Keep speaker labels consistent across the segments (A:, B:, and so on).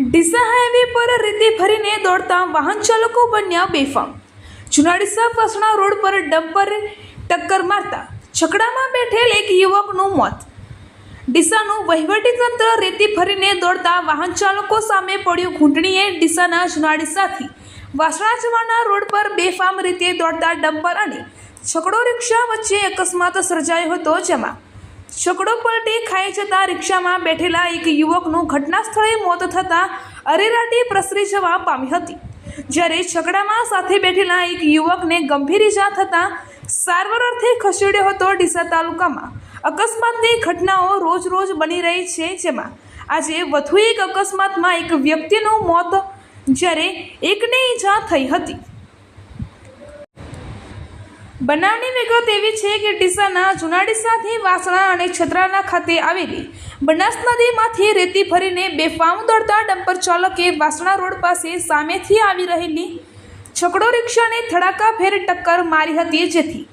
A: Deesa highway પર રેતી ભરીને દોડતા વાહન ચાલકો બન્યા બેફામ. જુનાડીસા પસણા રોડ પર ડમ્પર ટક્કર મારતા છકડામાં બેઠેલ એક યુવકનું મોત. ડીસાનું વહીવટીતંત્ર રેતી ભરીને દોડતા વાહન ચાલકો સામે પડ્યું ઘૂંટણીએ ડીસાના જુનાડીસાથી વાસણા જવાના રોડ પર બેફામ રીતે દોડતા ડમ્પર અને છકડો રિક્ષા વચ્ચે અકસ્માત સર્જાયો હતો, જેમાં છકડો પલટી ખાઈ જતા રિક્ષામાં બેઠેલા એક યુવકનું ઘટના સ્થળે મોત થતાં અરેરાટી પ્રસરી જવા પામી હતી. જ્યારે છકડામાં સાથે બેઠેલા એક યુવકને ગંભીર ઇજા થતાં સારવાર અર્થે ખસેડ્યો હતો ડીસા તાલુકામાં. અકસ્માતની ઘટનાઓ રોજ રોજ બની રહી છે જેમાં આજે વધુ એક અકસ્માતમાં એક વ્યક્તિનું મોત જ્યારે એકને ઈજા થઈ હતી. બનાવની વિગત એવી છે કે ડીસાના જુનાડીસાથી વાસણા અને છત્રાના ખાતે આવેલી બનાસ નદીમાંથી રેતી ભરીને બેફામ દોડતા ડમ્પર ચાલકે વાસણા રોડ પાસે સામેથી આવી રહેલી છકડો રિક્ષાને ધડાકાભેર ટક્કર મારી હતી જેથી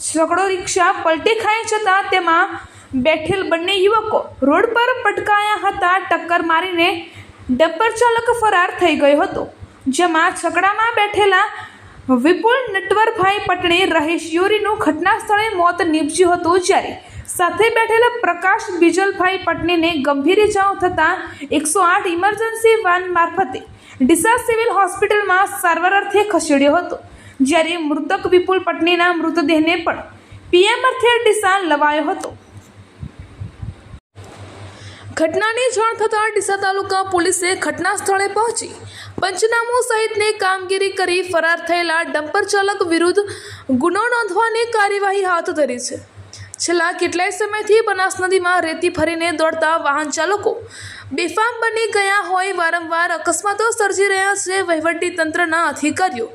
A: છકડો રિક્ષા પલટી ખાઈ જતાં તેમાં બેઠેલ બંને યુવકો રોડ પર પટકાયા હતા ટક્કર મારીને ડમ્પર ચાલક ફરાર થઈ ગયો હતો. જેમાં છકડામાં બેઠેલા વિપુલ નટવરભાઈ પટણે રહેશ યોરીનું ઘટના સ્થળે મોત નીપજ્યું હતું જ્યારે સાથે બેઠેલા પ્રકાશ બિજલભાઈ પટણીને ગંભીર ઇજાઓ થતાં એકસો આઠ ઇમરજન્સી વાન મારફતે ડીસા સિવિલ હોસ્પિટલમાં સારવાર અર્થે ખસેડ્યો હતો. જ્યારે મૃતક વિપુલ પટણીના મૃતદેહને પણ પીએમ અર્થે ડીસા લવાયો હતો. ઘટનાની જાણ થતાં ડીસા તાલુકા પોલીસે ઘટના સ્થળે પહોંચી પંચનામું સહિતની કામગીરી કરી ફરાર થયેલા ડમ્પર ચાલક વિરુદ્ધ ગુનો નોંધવાની કાર્યવાહી હાથ ધરી છે. છેલ્લા કેટલાય સમયથી બનાસ નદીમાં રેતી ફરીને દોડતા વાહન ચાલકો બેફામ બની ગયા હોય વારંવાર અકસ્માતો સર્જી રહ્યા છે વહીવટી તંત્રના અધિકારીઓ.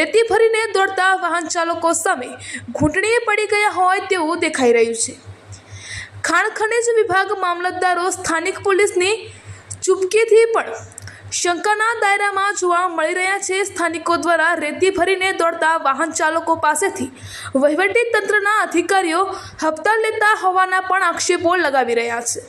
A: રેતી ફરીને દોડતા વાહન ચાલકો સામે ઘૂંટણીએ પડી ગયા હોય તેવું દેખાઈ રહ્યું છે. ખાણ ખનિજ વિભાગ મામલતદારો સ્થાનિક પોલીસની ચૂપકીથી પણ શંકાના દાયરામાં જોવા મળી રહ્યા છે. સ્થાનિકો દ્વારા રેતી ભરીને દોડતા વાહન ચાલકો પાસેથી વહીવટી તંત્રના અધિકારીઓ હપ્તા લેતા હોવાના પણ આક્ષેપો લગાવી રહ્યા છે.